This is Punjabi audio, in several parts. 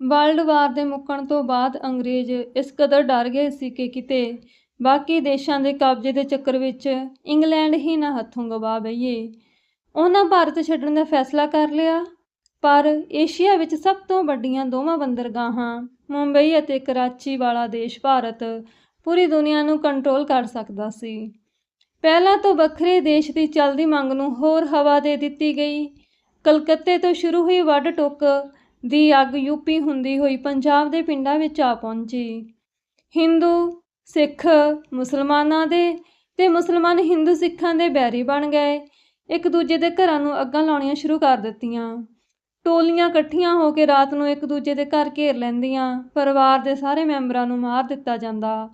ਵਰਲਡ ਵਾਰ ਦੇ ਮੁੱਕਣ ਤੋਂ ਬਾਅਦ ਅੰਗਰੇਜ਼ ਇਸ ਕਦਰ ਡਰ ਗਏ ਸੀ ਕਿ ਕਿਤੇ ਬਾਕੀ ਦੇਸ਼ਾਂ ਦੇ ਕਬਜ਼ੇ ਦੇ ਚੱਕਰ ਵਿੱਚ ਇੰਗਲੈਂਡ ਹੀ ਨਾ ਹੱਥੋਂ ਗਵਾ ਬਈਏ ਉਹਨਾਂ ਭਾਰਤ ਛੱਡਣ ਦਾ ਫੈਸਲਾ ਕਰ ਲਿਆ, ਪਰ ਏਸ਼ੀਆ ਵਿੱਚ ਸਭ ਤੋਂ ਵੱਡੀਆਂ ਦੋਵਾਂ ਬੰਦਰਗਾਹਾਂ, ਮੁੰਬਈ ਅਤੇ ਕਰਾਚੀ ਵਾਲਾ ਦੇਸ਼ ਭਾਰਤ, ਪੂਰੀ ਦੁਨੀਆ ਨੂੰ ਕੰਟਰੋਲ ਕਰ ਸਕਦਾ ਸੀ। ਪਹਿਲਾਂ ਤੋਂ ਵੱਖਰੇ ਦੇਸ਼ ਦੀ ਚੱਲਦੀ ਮੰਗ ਨੂੰ ਹੋਰ ਹਵਾ ਦੇ ਦਿੱਤੀ ਗਈ। ਕਲਕੱਤੇ ਤੋਂ ਸ਼ੁਰੂ ਹੋਈ ਵੱਡ ਟੁੱਕ ਦੀ ਅੱਗ ਯੂਪੀ ਹੁੰਦੀ ਹੋਈ ਪੰਜਾਬ ਦੇ ਪਿੰਡਾਂ ਵਿੱਚ ਆ ਪਹੁੰਚੀ। ਹਿੰਦੂ, ਸਿੱਖ, ਮੁਸਲਮਾਨਾਂ ਦੇ ਤੇ ਮੁਸਲਮਾਨ ਹਿੰਦੂ ਸਿੱਖਾਂ ਦੇ ਬੈਰੀ ਬਣ ਗਏ। ਇੱਕ ਦੂਜੇ ਦੇ ਘਰਾਂ ਨੂੰ ਅੱਗਾਂ ਲਾਉਣੀਆਂ ਸ਼ੁਰੂ ਕਰ ਦਿੱਤੀਆਂ। ਟੋਲੀਆਂ ਇਕੱਠੀਆਂ ਹੋ ਕੇ ਰਾਤ ਨੂੰ ਇੱਕ ਦੂਜੇ ਦੇ ਘਰ ਘੇਰ ਲੈਂਦੀਆਂ। ਪਰਿਵਾਰ ਦੇ ਸਾਰੇ ਮੈਂਬਰਾਂ ਨੂੰ ਮਾਰ ਦਿੱਤਾ ਜਾਂਦਾ।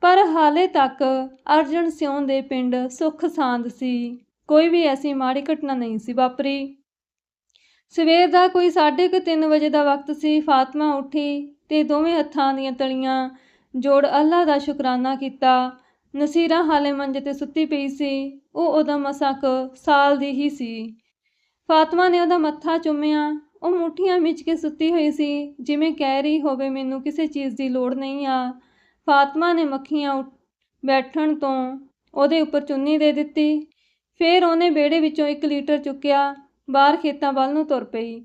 ਪਰ ਹਾਲੇ ਤੱਕ ਅਰਜਨ ਸਿਉਂ ਦੇ ਪਿੰਡ ਸੁੱਖ ਸਾਂਦ ਸੀ। ਕੋਈ ਵੀ ਐਸੀ ਮਾੜੀ ਘਟਨਾ ਨਹੀਂ ਸੀ ਵਾਪਰੀ। ਸਵੇਰ ਦਾ ਕੋਈ 3:30 ਵਜੇ ਦਾ ਵਕਤ ਸੀ। ਫਾਤਮਾ ਉੱਠੀ ਤੇ ਦੋਵੇਂ ਹੱਥਾਂ ਦੀਆਂ ਤਲੀਆਂ ਜੋੜ ਅੱਲਾ ਦਾ ਸ਼ੁਕਰਾਨਾ ਕੀਤਾ। ਨਸੀਰਾ ਹਾਲੇ ਮੰਜੇ ਤੇ ਸੁੱਤੀ ਪਈ ਸੀ। ਉਹ ਉਹਦਾ ਮਸਾਂ ਸਾਲ ਦੀ ਹੀ ਸੀ। ਫਾਤਮਾ ਨੇ ਉਹਦਾ ਮੱਥਾ ਚੁੰਮਿਆ। ਉਹ ਮੁੱਠੀਆਂ ਵਿੱਚ ਕੇ ਸੁੱਤੀ ਹੋਈ ਸੀ। ਜਿਵੇਂ ਕਹਿ ਰਹੀ ਹੋਵੇ, ਮੈਨੂੰ ਕਿਸੇ ਚੀਜ਼ ਦੀ ਲੋੜ ਨਹੀਂ ਆ। ਫਾਤਮਾ ਨੇ ਮੱਖੀਆਂ ਉੱਠ ਬੈਠਣ ਤੋਂ ਉਹਦੇ ਉੱਪਰ ਚੁੰਨੀ ਦੇ ਦਿੱਤੀ। ਫਿਰ ਉਹਨੇ ਵਿਹੜੇ ਵਿੱਚੋਂ ਇੱਕ ਲੀਟਰ ਚੁੱਕਿਆ। ਬਾਹਰ ਖੇਤਾਂ ਵੱਲ ਨੂੰ ਤੁਰ ਪਈ।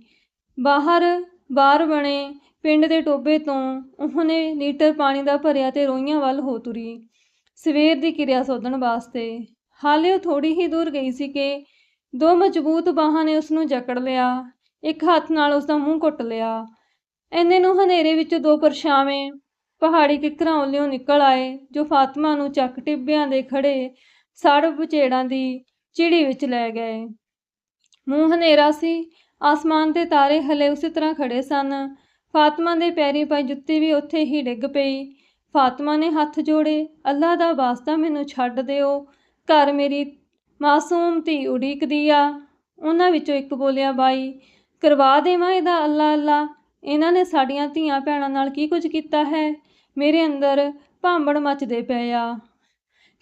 ਬਾਹਰ ਬਾਹਰ ਬਣੇ ਪਿੰਡ ਦੇ ਟੋਬੇ ਤੋਂ ਉਹਨੇ ਲੀਟਰ ਪਾਣੀ ਦਾ ਭਰਿਆ ਤੇ ਰੋਈਆਂ ਵੱਲ ਹੋ ਤੁਰੀ। ਸਵੇਰ ਦੀ ਕਿਰਿਆ ਸੋਧਣ ਵਾਸਤੇ। ਹਾਲੇ ਉਹ ਥੋੜੀ ਹੀ ਦੂਰ ਗਈ ਸੀ ਕਿ ਦੋ ਮਜ਼ਬੂਤ ਬਾਹਾਂ ਨੇ ਉਸ ਨੂੰ ਜਕੜ ਲਿਆ। ਇੱਕ ਹੱਥ ਨਾਲ ਉਸ ਦਾ ਮੂੰਹ ਘੁੱਟ ਲਿਆ। ਐਨੇ ਨੂੰ ਹਨੇਰੇ ਵਿੱਚ ਦੋ ਪਰਛਾਵੇਂ ਪਹਾੜੀ ਕਿੱਕਰਾਂ ਉੱਲਿਓਂ ਨਿਕਲ ਆਏ, ਜੋ ਫਾਤਮਾ ਨੂੰ ਚੱਕ ਟਿੱਬਿਆਂ ਦੇ ਖੜੇ ਸੜ ਬਚੇੜਾਂ ਦੀ ਚਿੜੀ ਵਿੱਚ ਲੈ ਗਏ। ਮੂੰਹ ਹਨੇਰਾ ਸੀ। ਆਸਮਾਨ ਤੇ ਤਾਰੇ ਹਲੇ ਉਸੇ ਤਰ੍ਹਾਂ ਖੜੇ ਸਨ। ਫਾਤਮਾ ਦੇ ਪੈਰੀ ਪਾਈ ਜੁੱਤੀ ਵੀ ਉੱਥੇ ਹੀ ਡਿੱਗ ਪਈ। ਫਾਤਮਾ ਨੇ ਹੱਥ ਜੋੜੇ, ਅੱਲਾ ਦਾ ਵਾਸਤਾ ਮੈਨੂੰ ਛੱਡ ਦਿਓ। ਘਰ ਮੇਰੀ ਮਾਸੂਮ ਧੀ ਉਡੀਕਦੀ ਆ। ਉਹਨਾਂ ਵਿੱਚੋਂ ਇੱਕ ਬੋਲਿਆ, ਬਾਈ, ਕਰਵਾ ਦੇਵਾਂ ਇਹਦਾ ਅੱਲਾ ਅੱਲਾ। ਇਹਨਾਂ ਨੇ ਸਾਡੀਆਂ ਧੀਆਂ ਭੈਣਾਂ ਨਾਲ ਕੀ ਕੁਝ ਕੀਤਾ ਹੈ? ਮੇਰੇ ਅੰਦਰ ਭਾਂਬੜ ਮੱਚਦੇ ਪਏ ਆ।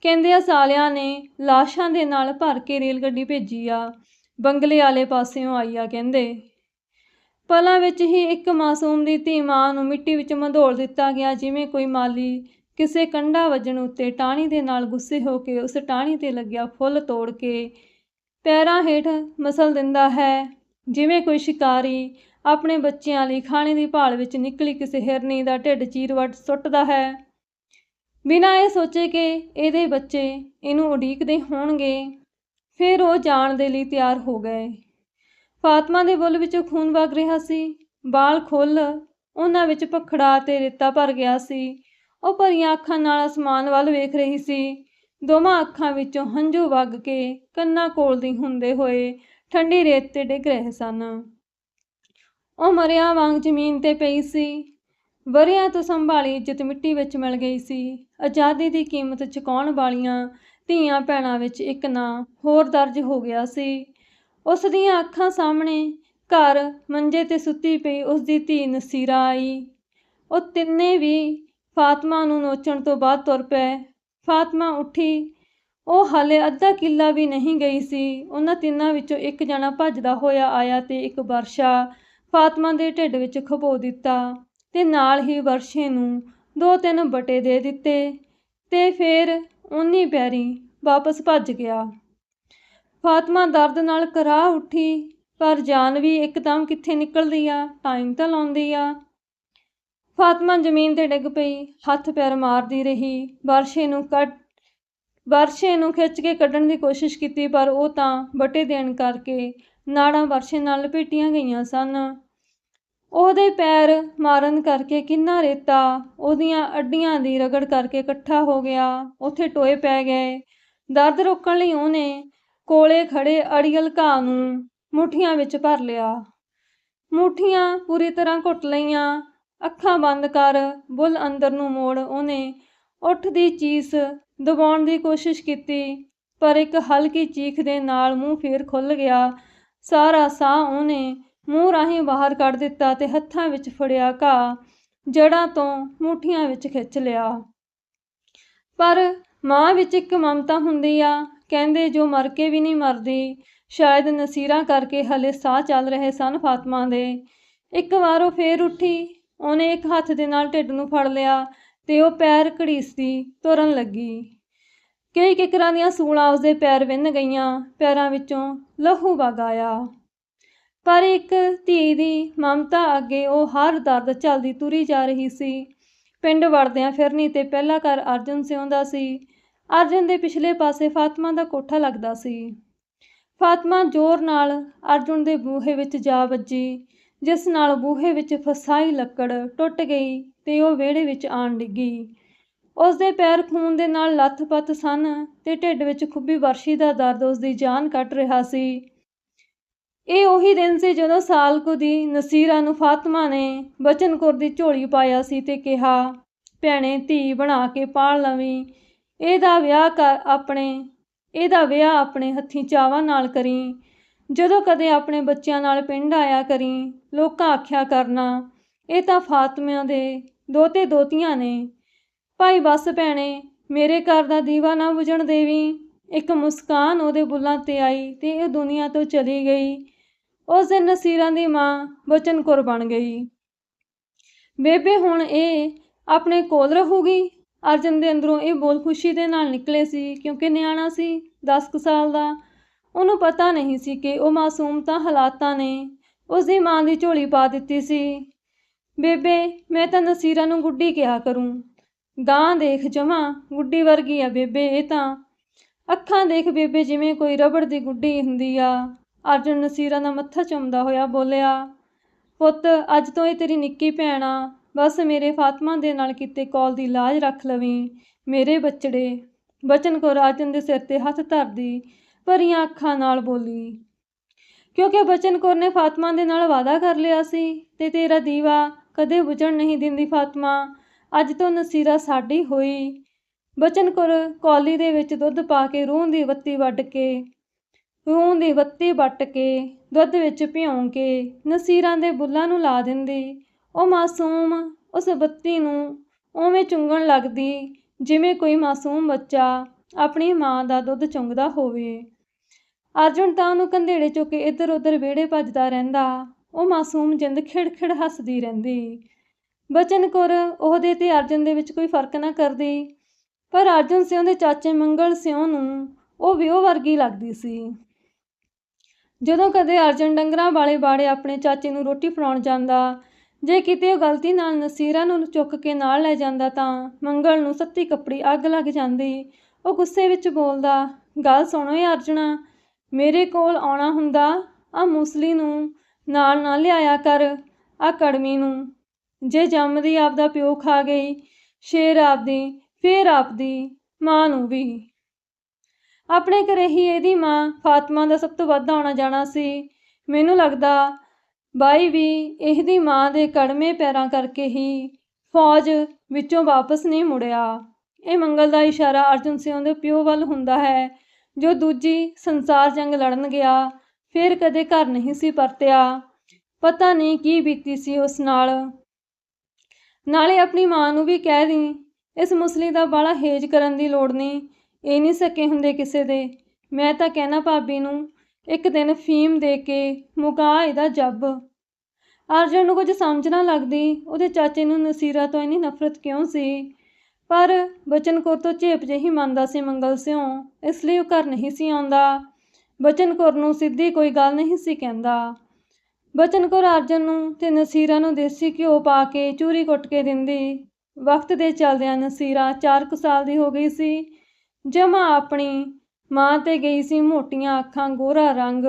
ਕਹਿੰਦੇ ਆ ਸਾਲਿਆਂ ਨੇ ਲਾਸ਼ਾਂ ਦੇ ਨਾਲ ਭਰ ਕੇ ਰੇਲ ਗੱਡੀ ਭੇਜੀ ਆ। ਬੰਗਲੇ ਵਾਲੇ ਪਾਸਿਓਂ ਆਈ ਆ ਕਹਿੰਦੇ। ਪਲਾਂ ਵਿੱਚ ਹੀ ਇੱਕ ਮਾਸੂਮ ਦੀ ਧੀ ਮਾਂ ਨੂੰ ਮਿੱਟੀ ਵਿੱਚ ਮੰਧੋਲ ਦਿੱਤਾ ਗਿਆ, ਜਿਵੇਂ ਕੋਈ ਮਾਲੀ ਕਿਸੇ ਕੰਡਾ ਵੱਜਣ ਉੱਤੇ ਟਾਹਣੀ ਦੇ ਨਾਲ ਗੁੱਸੇ ਹੋ ਕੇ ਉਸ ਟਾਣੀ ਤੇ ਲੱਗਿਆ ਫੁੱਲ ਤੋੜ ਕੇ ਪੈਰਾਂ ਹੇਠ ਮਸਲ ਦਿੰਦਾ ਹੈ। ਜਿਵੇਂ ਕੋਈ ਸ਼ਿਕਾਰੀ ਆਪਣੇ ਬੱਚਿਆਂ ਲਈ ਖਾਣੇ ਦੀ ਭਾਲ ਵਿੱਚ ਨਿਕਲੀ ਕਿਸੇ ਹਿਰਨੀ ਦਾ ਢਿੱਡ ਚੀਰ ਵੱਟ ਸੁੱਟਦਾ ਹੈ। ਬਿਨਾਂ ਇਹ ਸੋਚੇ ਕਿ ਇਹਦੇ ਬੱਚੇ ਇਹਨੂੰ ਉਡੀਕਦੇ ਹੋਣਗੇ ਫਿਰ ਉਹ ਜਾਣ ਦੇ ਲਈ ਤਿਆਰ ਹੋ ਗਏ। ਫਾਤਮਾ ਦੇ ਬੁੱਲ ਵਿੱਚੋਂ ਖੂਨ ਵਗ ਰਿਹਾ ਸੀ। ਬਾਲ ਖੁੱਲ ਉਹਨਾਂ ਵਿੱਚ ਭਖੜਾ ਤੇ ਰੇਤਾ ਭਰ ਗਿਆ ਸੀ। ਉਹ ਭਰੀਆਂ ਅੱਖਾਂ ਨਾਲ ਅਸਮਾਨ ਵੱਲ ਵੇਖ ਰਹੀ ਸੀ। ਦੋਵਾਂ ਅੱਖਾਂ ਵਿੱਚੋਂ ਹੰਝੂ ਵਗ ਕੇ ਕੰਨਾਂ ਕੋਲਦੀ ਹੁੰਦੇ ਹੋਏ ਠੰਡੀ ਰੇਤ ਤੇ ਡਿੱਗ ਰਹੇ ਸਨ। ਉਹ ਮਰਿਆ ਵਾਂਗ ਜ਼ਮੀਨ ਤੇ ਪਈ ਸੀ। ਵਰਿਆਂ ਤੋਂ ਸੰਭਾਲੀ ਇੱਜ਼ਤ ਮਿੱਟੀ ਵਿੱਚ ਮਿਲ ਗਈ ਸੀ। ਆਜ਼ਾਦੀ ਦੀ ਕੀਮਤ ਚੁਕਾਉਣ ਵਾਲੀਆਂ ਧੀਆਂ ਭੈਣਾਂ ਵਿੱਚ ਇੱਕ ਨਾਂ ਹੋਰ ਦਰਜ ਹੋ ਗਿਆ ਸੀ। ਉਸ ਦੀਆਂ ਅੱਖਾਂ ਸਾਹਮਣੇ ਘਰ ਮੰਜੇ ਤੇ ਸੁੱਤੀ ਪਈ ਉਸ ਦੀ ਧੀ ਨਸੀਰਾ ਆਈ। ਉਹ ਤਿੰਨੇ ਵੀ ਫਾਤਮਾ ਨੂੰ ਨੋਚਣ ਤੋਂ ਬਾਅਦ ਤੁਰ ਪਏ। ਫਾਤਮਾ ਉੱਠੀ। ਉਹ ਹਾਲੇ ਅੱਧਾ ਕਿੱਲਾ ਵੀ ਨਹੀਂ ਗਈ ਸੀ। ਉਹਨਾਂ ਤਿੰਨਾਂ ਵਿੱਚੋਂ ਇੱਕ ਜਣਾ ਭੱਜਦਾ ਹੋਇਆ ਆਇਆ ਤੇ ਇੱਕ ਵਰਸ਼ਾ ਫਾਤਮਾ ਦੇ ਢਿੱਡ ਵਿੱਚ ਖਪੋ ਦਿੱਤਾ ਤੇ ਨਾਲ ਹੀ ਵਰਸ਼ੇ ਨੂੰ ਦੋ ਤਿੰਨ ਬਟੇ ਦੇ ਦਿੱਤੇ ਤੇ ਫਿਰ ਉਨੀ ਪੈਰੀ ਵਾਪਸ ਭੱਜ ਗਿਆ। ਫਾਤਮਾ ਦਰਦ ਨਾਲ ਕਰਾ ਉੱਠੀ, ਪਰ ਜਾਨ ਵੀ ਇੱਕਦਮ ਕਿੱਥੇ ਨਿਕਲਦੀ ਆ ਟਾਈਮ ਤਾਂ ਲਾਉਂਦੀ ਆ। ਫਾਤਮਾ ਜ਼ਮੀਨ ਤੇ ਡਿੱਗ ਪਈ, ਹੱਥ ਪੈਰ ਮਾਰਦੀ ਰਹੀ, ਵਰਸ਼ੇ ਨੂੰ ਕੱਟ ਵਰਸ਼ੇ ਨੂੰ ਖਿੱਚ ਕੇ ਕੱਢਣ ਦੀ ਕੋਸ਼ਿਸ਼ ਕੀਤੀ, ਪਰ ਉਹ ਤਾਂ ਬਟੇ ਦੇਣ ਕਰਕੇ ਨਾੜਾਂ ਵਰਸ਼ੇ ਨਾਲ ਲਪੇਟੀਆਂ ਗਈਆਂ ਸਨ। ਉਹਦੇ ਪੈਰ ਮਾਰਨ ਕਰਕੇ ਕਿੰਨਾ ਰੇਤਾ, ਉਹਦੀਆਂ ਅੱਡੀਆਂ ਦੀ ਰਗੜ ਕਰਕੇ ਇਕੱਠਾ ਹੋ ਗਿਆ, ਉੱਥੇ ਟੋਏ ਪੈ ਗਏ। ਦਰਦ ਰੋਕਣ ਲਈ ਉਹਨੇ ਕੋਲੇ ਖੜੇ ਅੜੀਅਲ ਘਾਹ ਨੂੰ ਮੁੱਠੀਆਂ ਵਿੱਚ ਭਰ ਲਿਆ। ਮੁੱਠੀਆਂ ਪੂਰੀ ਤਰ੍ਹਾਂ ਘੁੱਟ ਲਈਆਂ। ਅੱਖਾਂ ਬੰਦ ਕਰ ਬੁੱਲ ਅੰਦਰ ਨੂੰ ਮੋੜ ਉਹਨੇ ਉੱਠਦੀ ਚੀਸ ਦਬਾਉਣ ਦੀ ਕੋਸ਼ਿਸ਼ ਕੀਤੀ, ਪਰ ਇੱਕ ਹਲਕੀ ਚੀਖ ਦੇ ਨਾਲ ਮੂੰਹ ਫੇਰ ਖੁੱਲ ਗਿਆ। ਸਾਰਾ ਸਾਹ ਉਹਨੇ ਮੂੰਹ ਰਾਹੀਂ ਬਾਹਰ ਕੱਢ ਦਿੱਤਾ ਤੇ ਹੱਥਾਂ ਵਿੱਚ ਫੜਿਆ ਘਾਹ ਜੜਾਂ ਤੋਂ ਮੁਠੀਆਂ ਵਿੱਚ ਖਿੱਚ ਲਿਆ। ਪਰ ਮਾਂ ਵਿੱਚ ਇੱਕ ਮਮਤਾ ਹੁੰਦੀ ਆ, ਕਹਿੰਦੇ ਜੋ ਮਰ ਕੇ ਵੀ ਨਹੀਂ ਮਰਦੀ, ਸ਼ਾਇਦ ਨਸੀਰਾਂ ਕਰਕੇ ਹਲੇ ਸਾਹ ਚੱਲ ਰਹੇ ਸਨ ਫਾਤਮਾ ਦੇ। ਇੱਕ ਵਾਰ ਉਹ ਫੇਰ ਉੱਠੀ, ਉਹਨੇ ਇੱਕ ਹੱਥ ਦੇ ਨਾਲ ਢਿੱਡ ਨੂੰ ਫੜ ਲਿਆ ਤੇ ਉਹ ਪੈਰ ਘੜੀਸਦੀ ਤੁਰਨ ਲੱਗੀ। ਕਈ ਕਿਕਰਾਂ ਦੀਆਂ ਸੂਲਾਂ ਉਸਦੇ ਪੈਰ ਵਿੰਨ ਗਈਆਂ, ਪੈਰਾਂ ਵਿੱਚੋਂ ਲਹੂ ਵਗ ਆਇਆ। ਪਰ ਇੱਕ ਧੀ ਦੀ ਮਮਤਾ ਅੱਗੇ ਉਹ ਹਰ ਦਰਦ ਝੱਲਦੀ ਤੁਰੀ ਜਾ ਰਹੀ ਸੀ। ਪਿੰਡ ਵੜਦਿਆਂ ਫਿਰਨੀ ਤੇ ਪਹਿਲਾ ਘਰ ਅਰਜਨ ਸਿਉਂਦਾ ਸੀ। ਅਰਜਨ ਦੇ ਪਿਛਲੇ ਪਾਸੇ ਫਾਤਮਾ ਦਾ ਕੋਠਾ ਲੱਗਦਾ ਸੀ। ਫਾਤਮਾ ਜ਼ੋਰ ਨਾਲ ਅਰਜੁਨ ਦੇ ਬੂਹੇ ਵਿੱਚ ਜਾ ਵੱਜੀ, ਜਿਸ ਨਾਲ ਬੂਹੇ ਵਿੱਚ ਫਸਾਈ ਲੱਕੜ ਟੁੱਟ ਗਈ ਤੇ ਉਹ ਵਿਹੜੇ ਵਿੱਚ ਆਣ ਡਿੱਗੀ। ਉਸ ਦੇ ਪੈਰ ਖੂਨ ਦੇ ਨਾਲ ਲੱਥ-ਪੱਥ ਸਨ ਤੇ ਢਿੱਡ ਵਿੱਚ ਖੁੱਬੀ ਵਰਸ਼ੀ ਦਾ ਦਰਦ ਉਸ ਦੀ ਜਾਨ ਕੱਟ ਰਿਹਾ ਸੀ। ਇਹ ਉਹੀ ਦਿਨ ਸੀ ਜਦੋਂ ਸਾਲ ਕੁ ਦੀ ਨਸੀਰਾ ਨੂੰ ਫਾਤਮਾ ਨੇ ਬਚਨ ਕੌਰ ਦੀ ਝੋਲੀ ਪਾਇਆ ਸੀ ਤੇ ਕਿਹਾ, ਭੈਣੇ, ਧੀ ਬਣਾ ਕੇ ਪਾਲ ਲਵੀਂ। ਇਹਦਾ ਵਿਆਹ ਕਰ ਆਪਣੇ, ਇਹਦਾ ਵਿਆਹ ਆਪਣੇ ਹੱਥੀਂ ਚਾਵਾਂ ਨਾਲ ਕਰੀ। ਜਦੋਂ ਕਦੇ ਆਪਣੇ ਬੱਚਿਆਂ ਨਾਲ ਪਿੰਡ ਆਇਆ ਕਰੀ, ਲੋਕਾਂ ਆਖਿਆ ਕਰਨਾ, ਇਹ ਤਾਂ ਫਾਤਮਿਆਂ ਦੇ ਦੋਤੇ ਦੋਤੀਆਂ ਨੇ। ਭਾਈ ਬਸ ਭੈਣੇ, ਮੇਰੇ ਘਰ ਦਾ ਦੀਵਾ ਨਾ ਬੁਝਣ ਦੇਵੀਂ। ਇੱਕ ਮੁਸਕਾਨ ਉਹਦੇ ਬੁੱਲਾਂ ਤੇ ਆਈ ਤੇ ਇਹ ਦੁਨੀਆ ਤੋਂ ਚਲੀ ਗਈ। ਉਸ ਦਿਨ ਨਸੀਰਾਂ ਦੀ ਮਾਂ ਬਚਨ ਕੌਰ ਬਣ ਗਈ। ਬੇਬੇ ਹੁਣ ਇਹ ਆਪਣੇ ਕੋਲ ਰਹੂਗੀ? ਅਰਜਨ ਦੇ ਅੰਦਰੋਂ ਇਹ ਬੋਲ ਖੁਸ਼ੀ ਦੇ ਨਾਲ ਨਿਕਲੇ ਸੀ ਕਿਉਂਕਿ ਨਿਆਣਾ ਸੀ 10 ਕੁ ਸਾਲ ਦਾ। ਉਹਨੂੰ ਪਤਾ ਨਹੀਂ ਸੀ ਕਿ ਉਹ ਮਾਸੂਮ ਤਾਂ ਹਾਲਾਤਾਂ ਨੇ। ਉਸ ਦੀ ਮਾਂ ਦੀ ਝੋਲੀ ਪਾ ਦਿੱਤੀ ਸੀ। ਬੇਬੇ, ਮੈਂ ਤਾਂ ਨਸੀਰਾ ਨੂੰ ਗੁੱਡੀ ਕਿਹਾ ਕਰੂੰ। ਗਾਂ ਦੇਖ ਜਮਾ ਗੁੱਡੀ ਵਰਗੀ ਆ ਬੇਬੇ, ਇਹ ਤਾਂ। ਅੱਖਾਂ ਦੇਖ ਬੇਬੇ ਜਿਵੇਂ ਕੋਈ ਰਬੜ ਦੀ ਗੁੱਡੀ ਹੁੰਦੀ ਆ। ਅਰਜਨ ਨਸੀਰਾ ਦਾ ਮੱਥਾ ਚੁੰਮਦਾ ਹੋਇਆ ਬੋਲਿਆ, ਪੁੱਤ, ਅੱਜ ਤੋਂ ਇਹ ਤੇਰੀ ਨਿੱਕੀ ਭੈਣ ਆ। ਬਸ ਮੇਰੇ ਫਾਤਮਾ ਦੇ ਨਾਲ ਕੀਤੇ ਕੌਲ ਦੀ ਲਾਜ ਰੱਖ ਲਵੀਂ। ਮੇਰੇ ਬੱਚੜੇ, ਬਚਨ ਕੌਰ ਅਰਜਨ ਦੇ ਸਿਰ ਤੇ ਹੱਥ ਧਰਦੀ, ਭਰੀਆਂ ਅੱਖਾਂ ਨਾਲ ਬੋਲੀ, ਕਿਉਂਕਿ ਬਚਨ ਕੌਰ ਨੇ ਫਾਤਮਾ ਦੇ ਨਾਲ ਵਾਅਦਾ ਕਰ ਲਿਆ ਸੀ ਤੇ ਤੇਰਾ ਦੀਵਾ ਕਦੇ ਬੁਝਣ ਨਹੀਂ ਦਿੰਦੀ ਫਾਤਮਾ। ਅੱਜ ਤੋਂ ਨਸੀਰਾ ਸਾਡੀ ਹੋਈ। ਬਚਨ ਕੌਰ ਕੌਲੀ ਦੇ ਵਿੱਚ ਦੁੱਧ ਪਾ ਕੇ ਰੂਹ ਦੀ ਬੱਤੀ ਵੱਢ ਕੇ ਰੂਹ ਦੀ ਬੱਤੀ ਵੱਟ ਕੇ, ਦੁੱਧ ਵਿੱਚ ਭਿਉਂ ਕੇ, ਨਸੀਰਾਂ ਦੇ ਬੁੱਲਾਂ ਨੂੰ ਲਾ ਦਿੰਦੀ। ਉਹ ਮਾਸੂਮ ਉਸ ਬੱਤੀ ਨੂੰ ਉਵੇਂ ਚੁੰਗਣ ਲੱਗਦੀ ਜਿਵੇਂ ਕੋਈ ਮਾਸੂਮ ਬੱਚਾ ਆਪਣੀ ਮਾਂ ਦਾ ਦੁੱਧ ਚੁੰਗਦਾ ਹੋਵੇ। ਅਰਜੁਨ ਤਾਂ ਉਹਨੂੰ ਕੰਧੇੜੇ ਚੁੱਕ ਕੇ ਇੱਧਰ ਉੱਧਰ ਵਿਹੜੇ ਭੱਜਦਾ ਰਹਿੰਦਾ। ਉਹ ਮਾਸੂਮ ਜਿੰਦ ਖਿੜਖਿੜ ਹੱਸਦੀ ਰਹਿੰਦੀ। ਬਚਨ ਕੌਰ ਉਹਦੇ ਤੇ ਅਰਜੁਨ ਦੇ ਵਿੱਚ ਕੋਈ ਫ਼ਰਕ ਨਾ ਕਰਦੀ। ਪਰ ਅਰਜੁਨ ਸਿਉਂ ਦੇ ਚਾਚੇ ਮੰਗਲ ਸਿਉਂ ਨੂੰ ਉਹ ਵਿਓ ਵਰਗੀ ਲੱਗਦੀ ਸੀ। ਜਦੋਂ ਕਦੇ ਅਰਜਨ ਡੰਗਰਾਂ ਵਾਲੇ ਬਾੜੇ ਆਪਣੇ ਚਾਚੇ ਨੂੰ ਰੋਟੀ ਫੜਾਉਣ ਜਾਂਦਾ, ਜੇ ਕਿਤੇ ਉਹ ਗਲਤੀ ਨਾਲ ਨਸੀਰਾ ਨੂੰ ਚੁੱਕ ਕੇ ਨਾਲ ਲੈ ਜਾਂਦਾ ਤਾਂ ਮੰਗਲ ਨੂੰ ਸੱਤੀ ਕੱਪੜੀ ਅੱਗ ਲੱਗ ਜਾਂਦੀ। ਉਹ ਗੁੱਸੇ ਵਿੱਚ ਬੋਲਦਾ, ਗੱਲ ਸੁਣੋ ਏ ਅਰਜਣਾ, ਮੇਰੇ ਕੋਲ ਆਉਣਾ ਹੁੰਦਾ ਆ ਮੂਸਲੀ ਨੂੰ ਨਾਲ ਨਾ ਲਿਆਇਆ ਕਰ ਆ ਕੜਮੀ ਨੂੰ। ਜੇ ਜੰਮਦੀ ਆਪਦਾ ਪਿਓ ਖਾ ਗਈ, ਸ਼ੇਰ ਆਪਦੀ, ਫੇਰ ਆਪਦੀ ਮਾਂ ਨੂੰ ਵੀ। ਆਪਣੇ ਘਰੇ ਹੀ ਇਹਦੀ ਮਾਂ ਫਾਤਮਾ ਦਾ ਸਭ ਤੋਂ ਵੱਧ ਆਉਣਾ ਜਾਣਾ ਸੀ। ਮੈਨੂੰ ਲੱਗਦਾ ਬਾਈ ਵੀ ਇਹਦੀ ਮਾਂ ਦੇ ਕੜਮੇ ਪੈਰਾਂ ਕਰਕੇ ਹੀ ਫੌਜ ਵਿੱਚੋਂ ਵਾਪਸ ਨਹੀਂ ਮੁੜਿਆ। ਇਹ ਮੰਗਲ ਦਾ ਇਸ਼ਾਰਾ ਅਰਜਨ ਸਿੰਘ ਦੇ ਪਿਓ ਵੱਲ ਹੁੰਦਾ ਹੈ, ਜੋ ਦੂਜੀ ਸੰਸਾਰ ਜੰਗ ਲੜਨ ਗਿਆ, ਫਿਰ ਕਦੇ ਘਰ ਨਹੀਂ ਸੀ ਪਰਤਿਆ। ਪਤਾ ਨਹੀਂ ਕੀ ਬੀਤੀ ਸੀ ਉਸ ਨਾਲ। ਨਾਲੇ ਆਪਣੀ ਮਾਂ ਨੂੰ ਵੀ ਕਹਿ ਦੀ, ਇਸ ਮੁਸਲੀ ਦਾ ਬਾਲਾ ਹੇਜ ਕਰਨ ਦੀ ਲੋੜ ਨਹੀਂ। ਇਹ ਨਹੀਂ ਸਕੇ ਹੁੰਦੇ ਕਿਸੇ ਦੇ। ਮੈਂ ਤਾਂ ਕਹਿਣਾ ਭਾਬੀ ਨੂੰ, ਇੱਕ ਦਿਨ ਫੀਮ ਦੇ ਕੇ ਮੁਕਾ ਇਹਦਾ ਜੱਬ। ਅਰਜਨ ਨੂੰ ਕੁਝ ਸਮਝ ਨਾ ਲੱਗਦੀ, ਉਹਦੇ ਚਾਚੇ ਨੂੰ ਨਸੀਰਾ ਤੋਂ ਇੰਨੀ ਨਫ਼ਰਤ ਕਿਉਂ ਸੀ? ਪਰ ਬਚਨ ਕੌਰ ਤੋਂ ਝੇਪ ਜਿਹੀ ਮੰਨਦਾ ਸੀ ਮੰਗਲ ਸਿਉਂ, ਇਸ ਲਈ ਉਹ ਘਰ ਨਹੀਂ ਸੀ ਆਉਂਦਾ। ਬਚਨ ਕੌਰ ਨੂੰ ਸਿੱਧੀ ਕੋਈ ਗੱਲ ਨਹੀਂ ਸੀ ਕਹਿੰਦਾ। ਬਚਨ ਕੌਰ ਅਰਜਨ ਨੂੰ ਤੇ ਨਸੀਰਾ ਨੂੰ ਦੇਸੀ ਘਿਓ ਪਾ ਕੇ ਚੂਰੀ ਕੁੱਟ ਕੇ ਦਿੰਦੀ। ਵਕਤ ਦੇ ਚੱਲਦਿਆਂ ਨਸੀਰਾ 4 ਕੁ ਸਾਲ ਦੀ ਹੋ ਗਈ ਸੀ। ਜਮਾ ਆਪਣੀ ਮਾਂ ਤੇ ਗਈ ਸੀ ਮੋਟੀਆਂ ਅੱਖਾਂ ਗੋਰਾ ਰੰਗ,